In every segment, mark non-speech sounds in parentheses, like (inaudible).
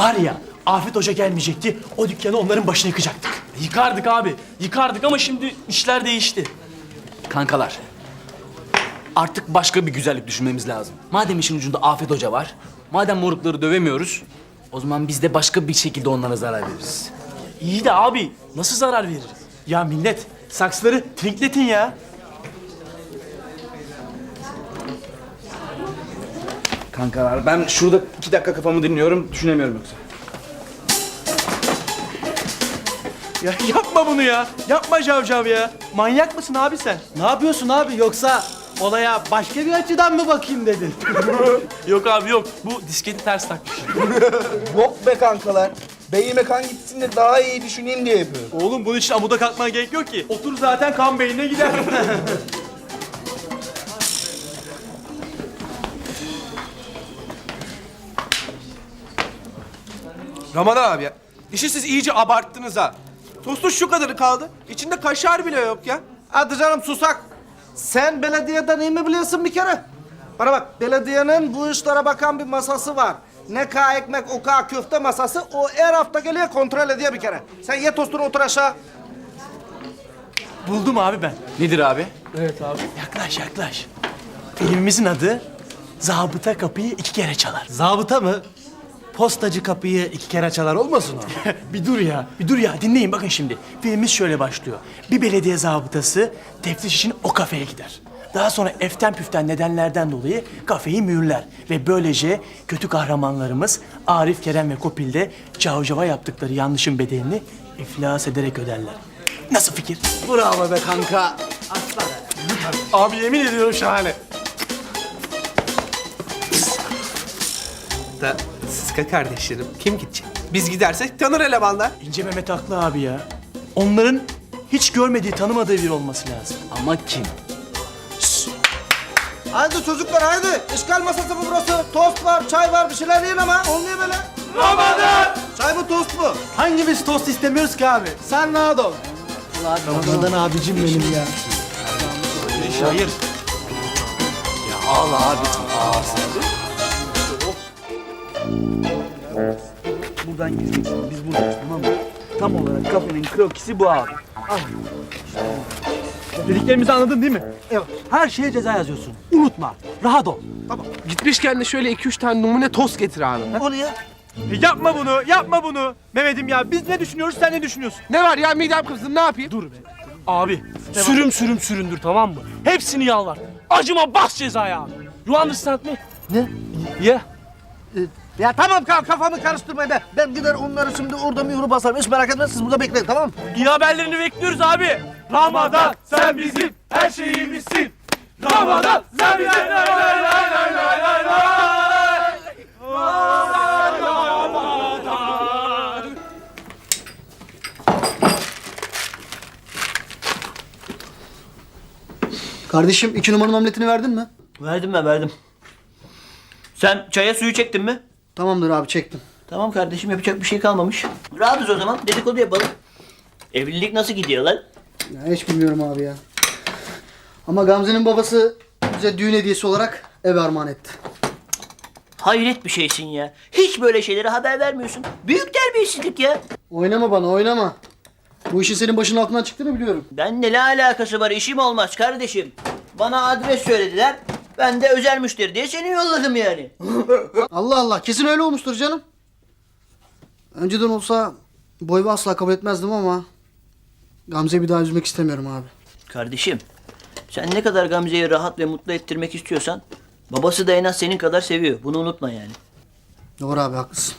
Var ya Afet Hoca gelmeyecekti. O dükkanı onların başına yıkacaktık. Yıkardık abi. Yıkardık ama şimdi işler değişti. Kankalar. Artık başka bir güzellik düşünmemiz lazım. Madem işin ucunda Afet Hoca var, madem morukları dövemiyoruz, o zaman biz de başka bir şekilde onlara zarar veririz. İyi de abi nasıl zarar veririz? Ya millet saksıları trinkletin ya. Kankalar ben şurada iki dakika kafamı dinliyorum, düşünemiyorum yoksa. Ya yapma bunu ya. Yapma Cavcav ya. Manyak mısın abi sen? Ne yapıyorsun abi yoksa olaya başka bir açıdan mı bakayım dedin? (laughs) Yok abi yok. Bu disketi ters takmış. (laughs) Yok be kankalar. Beyime kan gitsin de daha iyi düşüneyim diye yapıyorum. Oğlum bunun için amuda kalkmana gerek yok ki. Otur zaten kan beynine gider. (laughs) Ramazan abi ya. İşi siz iyice abarttınız ha. Tostun şu kadarı kaldı. İçinde kaşar bile yok ya. Hadi canım susak. Sen belediyeden iyi mi biliyorsun bir kere? Bana bak belediyenin bu işlere bakan bir masası var. Ne ka ekmek o ka köfte masası o her hafta geliyor kontrol ediyor bir kere. Sen ye tostunu otur aşağı. Buldum abi ben. Nedir abi? Yaklaş yaklaş. Filmimizin adı Zabıta Kapıyı iki kere çalar. Zabıta mı? Postacı kapıyı iki kere çalar olmasın o? (laughs) bir dur ya, bir dur ya. Dinleyin bakın şimdi. Filmimiz şöyle başlıyor. Bir belediye zabıtası teftiş için o kafeye gider. Daha sonra eften püften nedenlerden dolayı kafeyi mühürler. Ve böylece kötü kahramanlarımız Arif, Kerem ve Kopil de Cavcava yaptıkları yanlışın bedelini iflas ederek öderler. Nasıl fikir? Bravo be kanka. Abi yemin ediyorum şahane. Da Sıska kardeşlerim kim gidecek? Biz gidersek tanır elemanlar. İnce Mehmet haklı abi ya. Onların hiç görmediği, tanımadığı biri olması lazım. Ama kim? Haydi çocuklar haydi. İşgal masası mı burası? Tost var, çay var bir şeyler yiyin ama olmuyor böyle. Ramadan! Çay mı tost mu? Hangimiz tost istemiyoruz ki abi? Sen rahat ol. Ramadan abicim benim ya. Hayır. Buradan gideceksin. Biz buradayız tamam mı? Tam olarak kafenin krokisi bu abi. Dediklerimizi anladın değil mi? Evet. Her şeye ceza yazıyorsun. Unutma. Rahat ol. Gitmişken de şöyle iki üç tane numune tost getir abi. O ne ya? E, Yapma bunu, yapma bunu. Mehmet'im ya biz ne düşünüyoruz, sen ne düşünüyorsun? Ne var ya midem kızdı ne yapayım? Dur be. Abi sürüm sürüm süründür tamam mı? Hepsini yalvar. Acıma bas cezaya abi. You understand me? Ne? Yeah. Ya tamam kafamı karıştırmayın be. Ben gider onları şimdi orada mühürü basarım. Hiç merak etme siz burada bekleyin tamam mı? İyi haberlerini bekliyoruz abi. Ramazan sen bizim her şeyimizsin. Ramazan sen bizim lay lay lay lay lay lay lay. Kardeşim iki numaranın omletini verdin mi? Verdim ben verdim. Sen çaya suyu çektin mi? Tamamdır abi çektim. Tamam kardeşim yapacak bir şey kalmamış. Rahatız o zaman dedikodu yapalım. Evlilik nasıl gidiyor lan? Ya hiç bilmiyorum abi ya. Ama Gamze'nin babası bize düğün hediyesi olarak ev armağan etti. Hayret bir şeysin ya. Hiç böyle şeylere haber vermiyorsun. Büyük terbiyesizlik ya. Oynama bana oynama. Bu işin senin başının altından çıktığını biliyorum. Benimle ne alakası var işim olmaz kardeşim. Bana adres söylediler. Ben de özel müşteri diye seni yolladım yani. (laughs) Allah Allah kesin öyle olmuştur canım. Önceden olsa bu evi asla kabul etmezdim ama Gamze'yi bir daha üzmek istemiyorum abi. Kardeşim sen ne kadar Gamze'yi rahat ve mutlu ettirmek istiyorsan babası da en az senin kadar seviyor. Bunu unutma yani. Doğru abi haklısın.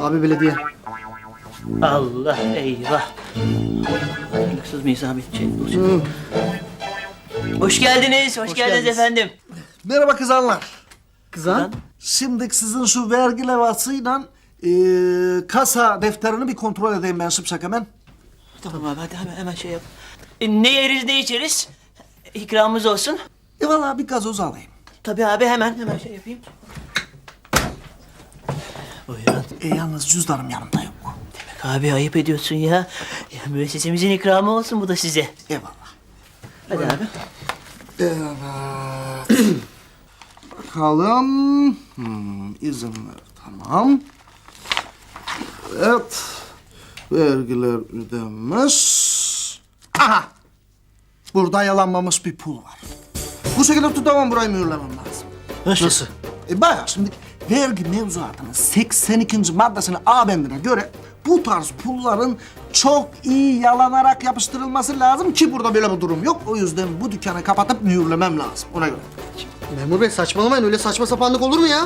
Abi belediye. Allah eyvah. Hazırlıksız mıyız abi? Şey, olacak. hoş geldiniz, hoş, geldiniz, geldiniz. efendim. Merhaba kızanlar. Kızan. Şimdi sizin şu vergi levhasıyla eee, kasa defterini bir kontrol edeyim ben şıpşak hemen. Tamam abi hadi hemen, hemen şey yap. E, ne yeriz ne içeriz? İkramımız olsun. E valla bir gazoz alayım. Tabii abi hemen hemen şey yapayım. Buyurun. E, yalnız cüzdanım yanımda yok. Abi ayıp ediyorsun ya. ya müessesemizin ikramı olsun bu da size. Eyvallah. Hadi abi. Evet. Bakalım. Hmm, izin ver. Tamam. Evet. Vergiler ödenmez. Aha. Burada yalanmamış bir pul var. Bu şekilde tutamam burayı mühürlemem lazım. Nasıl? E bayağı şimdi vergi mevzuatının 82. maddesine A bendine göre bu tarz pulların çok iyi yalanarak yapıştırılması lazım ki burada böyle bir durum yok. O yüzden bu dükkanı kapatıp mühürlemem lazım ona göre. Memur bey saçmalamayın öyle saçma sapanlık olur mu ya?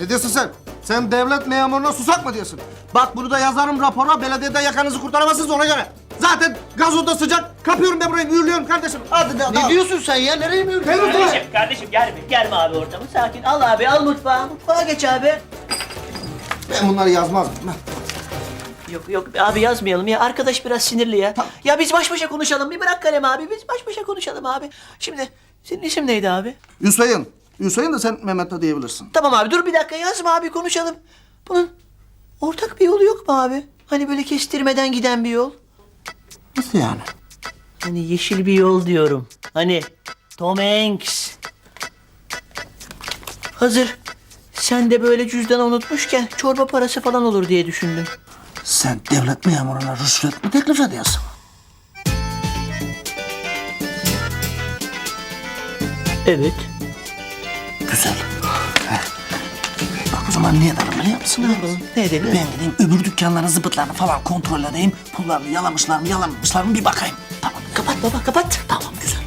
Ne diyorsun sen? Sen devlet memuruna susak mı diyorsun? Bak bunu da yazarım rapora, belediyeden yakanızı kurtaramazsınız ona göre. Zaten gazoda sıcak, kapıyorum ben burayı, mühürlüyorum kardeşim. Hadi de, Ne diyorsun sen ya? Nereye mi yürüyorsun? Kardeşim, kardeşim gelme. Gelme abi ortamı. Sakin. Al abi, al mutfağa. Mutfağa geç abi. Ben bunları yazmazdım. Yok yok abi yazmayalım ya. Arkadaş biraz sinirli ya. Ya biz baş başa konuşalım. Bir bırak kalem abi. Biz baş başa konuşalım abi. Şimdi senin isim neydi abi? Hüseyin. Hüseyin de sen Mehmet'e diyebilirsin. Tamam abi dur bir dakika yazma abi konuşalım. Bunun ortak bir yolu yok mu abi? Hani böyle kestirmeden giden bir yol. Nasıl yani? Hani yeşil bir yol diyorum. Hani Tom Hanks. Hazır. Sen de böyle cüzdanı unutmuşken çorba parası falan olur diye düşündüm. Sen devlet memuruna rüşvet mi teklif ediyorsun? Evet. Güzel. Zaman ne edelim biliyor musun? Ne yapalım? Ne edelim? Ben gideyim öbür dükkanların zıbıtlarını falan kontrol edeyim. Pullarını yalamışlar mı yalamamışlar mı bir bakayım. Tamam. Kapat baba kapat. Tamam güzel.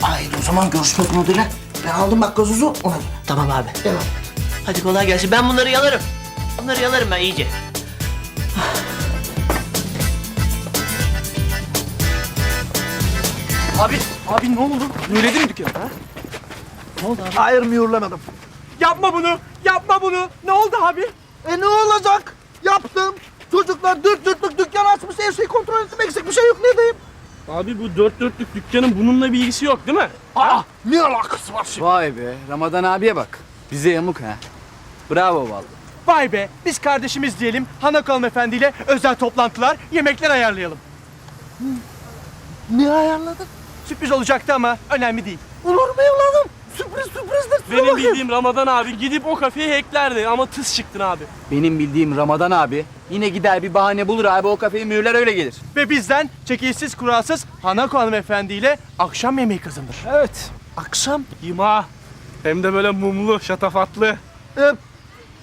Haydi o zaman görüşmek umuduyla. Ben aldım bak gazozu ona göre. Tamam abi. Devam. Hadi kolay gelsin. Ben bunları yalarım. Bunları yalarım ben iyice. Abi, abi ne oldu? Mühürledin mi dükkanı ha? Hayır mühürlemedim. Yapma bunu, yapma bunu. Ne oldu abi? E ne olacak? Yaptım. Çocuklar dört dörtlük dükkan açmış her şeyi kontrol ettim eksik bir şey yok ne diyeyim? Abi bu dört dörtlük dükkanın bununla bir ilgisi yok değil mi? Aa ne alakası var şimdi? Vay be Ramazan abiye bak. Bize yamuk ha. Bravo vallahi. Vay be biz kardeşimiz diyelim Hanako hanımefendiyle özel toplantılar, yemekler ayarlayalım. Ne ayarladın? Sürpriz olacaktı ama önemli değil. Olur mu evladım? Sürpriz sürprizdir. Benim bakayım. bildiğim Ramazan abi gidip o kafeyi hacklerdi ama tıs çıktın abi. Benim bildiğim Ramazan abi yine gider bir bahane bulur abi o kafeyi mühürler öyle gelir. Ve bizden çekilsiz kuralsız Hanako hanımefendiyle akşam yemeği kazanır. Evet. Akşam. İma. Hem de böyle mumlu, şatafatlı. E,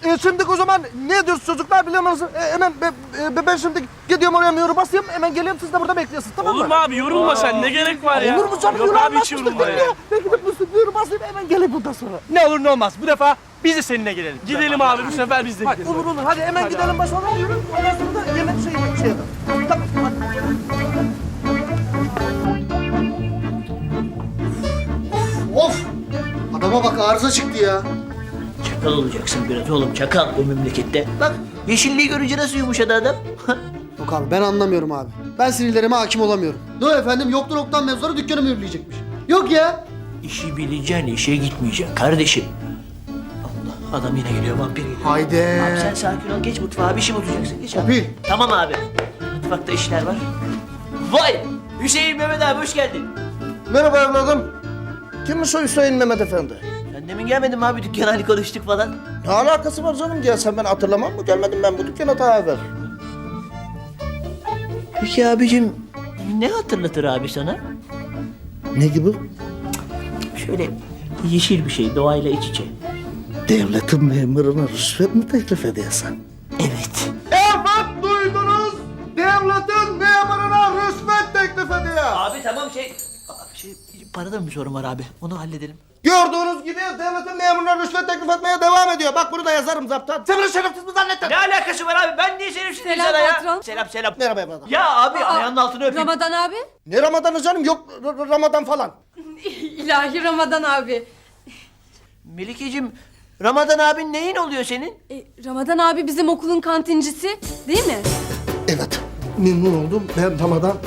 e, şimdi o zaman ne diyorsun çocuklar biliyor musunuz? E, hemen be, e, ben şimdi gidiyorum oraya mühürü basayım hemen geliyorum siz de burada bekliyorsunuz tamam Olur mı? mu abi? Yorulma sen. Ne gerek var ya? Olur mu canım? Yok abi hiç yorulma ya. Ben gidip mühürü- mühürü basayım hemen geleyim bundan sonra. Ne olur ne olmaz bu defa biz de seninle gelelim. Gidelim abi bu sefer biz de gidelim. Olur olur hadi hemen gidelim başlayalım yürü. Ondan sonra da yemek şey şey yapalım. Tamam hadi. Of! Adama bak arıza çıktı ya. Çakal olacaksın biraz oğlum çakal bu memlekette. Bak yeşilliği görünce nasıl yumuşadı adam. Yok abi ben anlamıyorum abi. Ben sinirlerime hakim olamıyorum. Ne efendim yoktan oktan mevzuları dükkanı mühürleyecekmiş. Yok ya. İşi bileceksin, işe gitmeyeceksin kardeşim. Allah, adam yine geliyor, vampir geliyor. Haydi. Abi sen sakin ol, geç mutfağa, bir şey mi tutacaksın? Geç abi. Kopil. Tamam abi. Mutfakta işler var. Vay! Hüseyin Mehmet abi hoş geldin. Merhaba evladım. Kimmiş o Hüseyin Mehmet Efendi? Sen demin gelmedin mi abi dükkana hani konuştuk falan. Ne alakası var canım? Gelsen ben hatırlamam mı? Gelmedim ben bu dükkana daha evvel. Peki abicim ne hatırlatır abi sana? Ne gibi? Şöyle yeşil bir şey, doğayla iç içe. Devletin memuruna rüşvet mi teklif ediyorsun? Evet. Evet duydunuz. Devletin memuruna rüşvet teklif ediyor. Abi tamam şey... Abi şey, parada mı bir sorun var abi? Onu halledelim. Gördüğünüz devletin memuruna rüşvet teklif etmeye devam ediyor. Bak bunu da yazarım zaptan. Sen bunu şerefsiz mi zannettin? Ne alakası var abi? Ben niye şerefsiz Selam sana ya? patron. Selam selam. Merhaba evladım. Ya abi ayağının altını öpeyim. Ramazan abi? Ne Ramazan'ı canım? Yok R- R- Ramazan falan. (laughs) İlahi Ramazan abi. Melikeciğim, Ramazan abin neyin oluyor senin? E, Ramazan abi bizim okulun kantincisi değil mi? Evet. Memnun oldum. Ben Ramazan.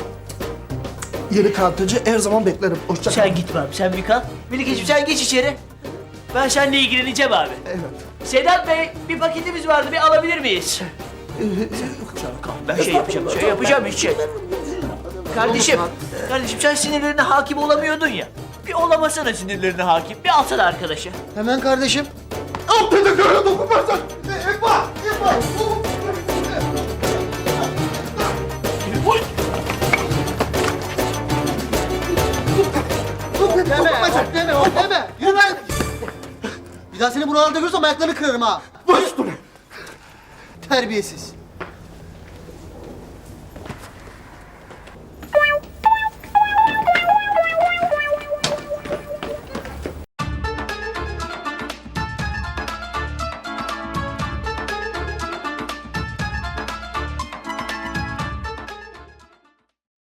Yeni kantıcı her zaman beklerim. Hoşça kal. Sen gitme abi, sen bir kal. Melikeciğim sen geç içeri. Ben seninle ilgileneceğim abi. Evet. Sedat Bey bir paketimiz vardı bir alabilir miyiz? Ben şey yapacağım, şey yapacağım hiç şey. Kardeşim, kardeşim sen sinirlerine hakim olamıyordun ya. Bir olamasana sinirlerine hakim. Bir alsana arkadaşı. Hemen kardeşim. Deme, deme, o deme. Yürü lan. Bir daha seni buralarda görürsem ayaklarını kırarım ha. Baş Terbiyesiz.